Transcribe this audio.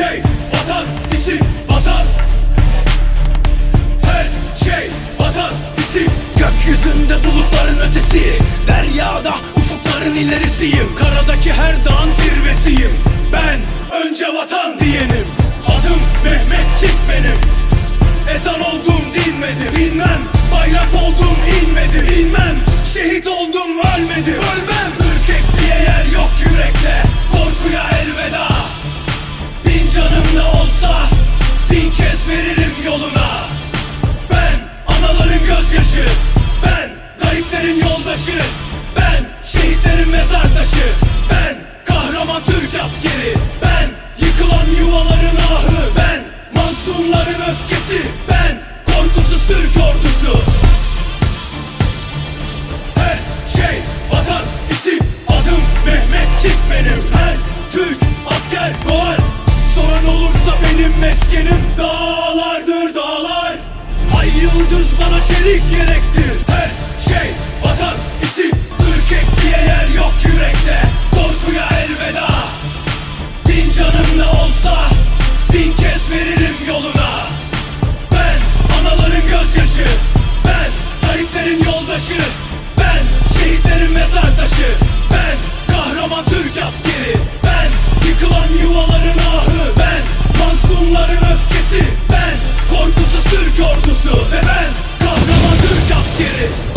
şey vatan için vatan. Her şey vatan için. Gökyüzünde bulutların ötesi Deryada ufukların ilerisiyim. Karadaki her dağın zirvesiyim. Ben önce vatan diyenim. Adım Mehmetçik benim. Ezan oldum dinmedim. Dinmem bayrak oldum inmedim. İnmem öfkesi Ben korkusuz Türk ordusu. Her şey vatan için adım Mehmetçik benim. Her Türk asker doğar. Soran olursa benim meskenim Dağlardır dağlar. Ay yıldız bana çelik gerektir Her şey vatan için Ürkekliğe yer yok yürekte. Korkuya elveda. Bin canım ne olsa Bin kez yoldaşı Ben şehitlerin mezar taşı. Ben kahraman Türk askeri. Ben yıkılan yuvaların ahı. Ben mazlumların öfkesi. Ben korkusuz Türk ordusu. Ve ben kahraman Türk askeri